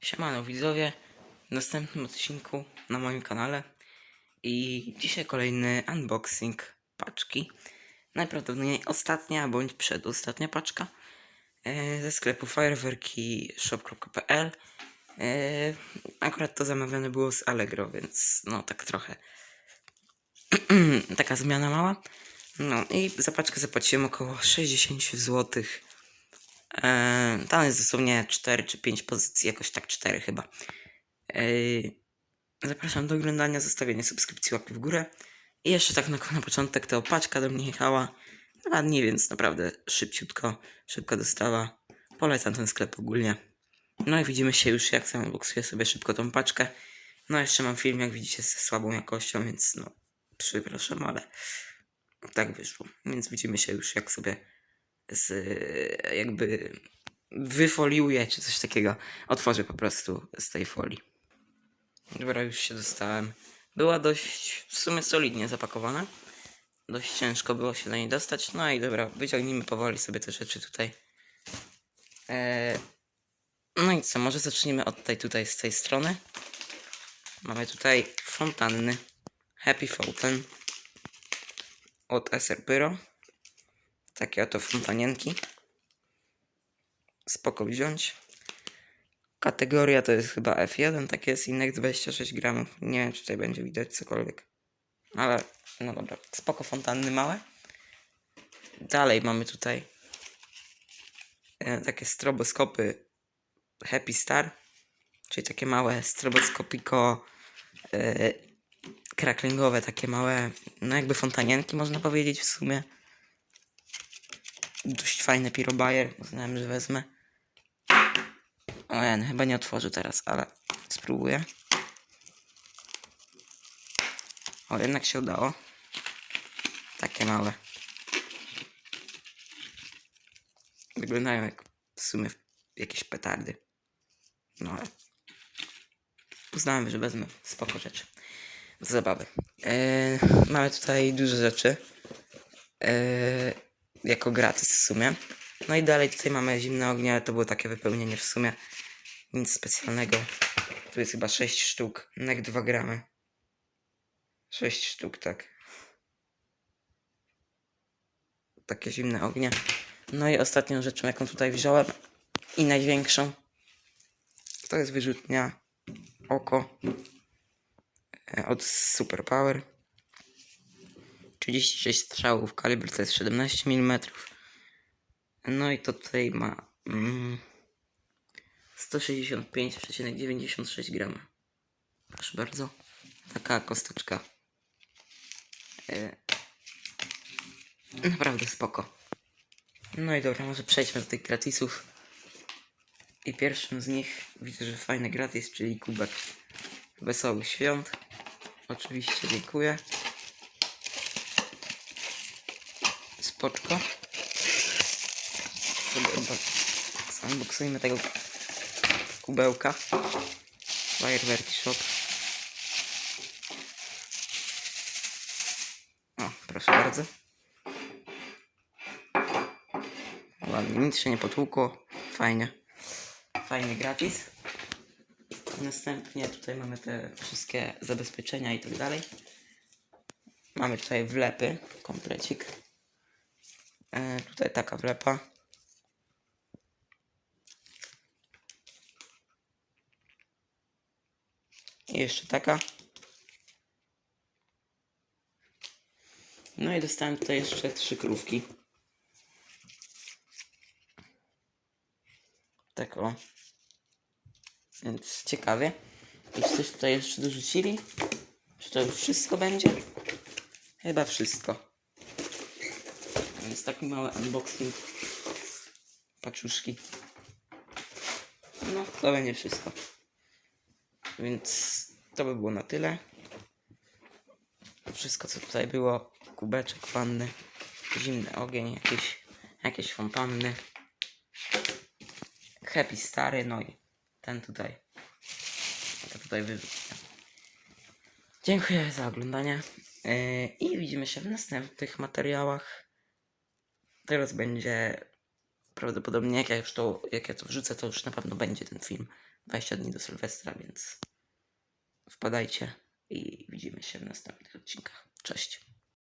Siemano widzowie, w następnym odcinku na moim kanale i dzisiaj kolejny unboxing paczki. Najprawdopodobniej ostatnia bądź przedostatnia paczka e, ze sklepu fireworkishop.pl e, Akurat to zamawiane było z Allegro, więc no tak trochę taka zmiana mała. No i za paczkę zapłaciłem około 60 zł. Tam jest dosłownie 4 czy 5 pozycji, jakoś tak 4 chyba. Zapraszam do oglądania, zostawienia subskrypcji, łapki w górę. I jeszcze tak na, na początek to paczka do mnie jechała. Dwa dni, więc naprawdę szybciutko, szybko dostawa. Polecam ten sklep ogólnie. No i widzimy się już, jak sam boksuję sobie szybko tą paczkę. No jeszcze mam film, jak widzicie, ze słabą jakością, więc no, przepraszam, ale tak wyszło. Więc widzimy się już, jak sobie z, jakby wyfoliuję, czy coś takiego. Otworzę po prostu z tej folii. Dobra, już się dostałem. Była dość w sumie solidnie zapakowana. Dość ciężko było się do niej dostać. No i dobra, wyciągnijmy powoli sobie te rzeczy tutaj. Eee, no i co, może zacznijmy od tej tutaj z tej strony. Mamy tutaj fontanny. Happy Fountain. Od SR Pyro. Takie oto fontanienki. Spoko wziąć. Kategoria to jest chyba F1, takie jest innych 26 gramów. Nie wiem, czy tutaj będzie widać cokolwiek. Ale, no dobra, spoko fontanny małe. Dalej mamy tutaj e, takie stroboskopy Happy Star, czyli takie małe stroboskopiko e, cracklingowe, takie małe, no jakby fontanienki można powiedzieć w sumie. Dość fajny pirobajer, uznałem, że wezmę. O, ja chyba nie otworzę teraz, ale spróbuję. O, jednak się udało. Takie małe. Wyglądają jak w sumie jakieś petardy. No ale uznałem, że wezmę spoko rzeczy. Zabawy. Eee, mamy tutaj dużo rzeczy. Eee, jako gratis w sumie. No i dalej tutaj mamy zimne ognie, ale to było takie wypełnienie w sumie. Nic specjalnego. Tu jest chyba 6 sztuk, nek 2 gramy. 6 sztuk, tak. Takie zimne ognie. No i ostatnią rzeczą, jaką tutaj wziąłem i największą, to jest wyrzutnia oko e, od Super Power. 36 strzałów, kalibr to jest 17 mm. No i to tutaj ma mm, 165,96 grama. Proszę bardzo. Taka kosteczka. E, naprawdę spoko. No i dobra, może przejdźmy do tych gratisów. I pierwszym z nich widzę, że fajny gratis, czyli kubek Wesołych Świąt. Oczywiście dziękuję. Spoczko. Sobie unboxujmy tego kubełka. Firework Shop. O, proszę bardzo. Ładnie, nic się nie potłukło. Fajnie. Fajny gratis. Następnie tutaj mamy te wszystkie zabezpieczenia i tak dalej. Mamy tutaj wlepy, komplecik. E, tutaj taka wlepa. I jeszcze taka. No i dostałem tutaj jeszcze trzy krówki. Tak o. Więc ciekawie. I coś tutaj jeszcze dorzucili? Czy to już wszystko będzie? Chyba wszystko. Więc taki mały unboxing paczuszki. No, to będzie wszystko. Więc to by było na tyle. Wszystko co tutaj było. Kubeczek, wanny, zimny ogień, jakieś, jakieś fontanny. Happy stary, no i ten tutaj. To tutaj wyrzucę. Dziękuję za oglądanie. Yy, I widzimy się w następnych materiałach teraz będzie prawdopodobnie, jak ja, już to, jak ja to wrzucę, to już na pewno będzie ten film 20 dni do Sylwestra, więc wpadajcie i widzimy się w następnych odcinkach. Cześć.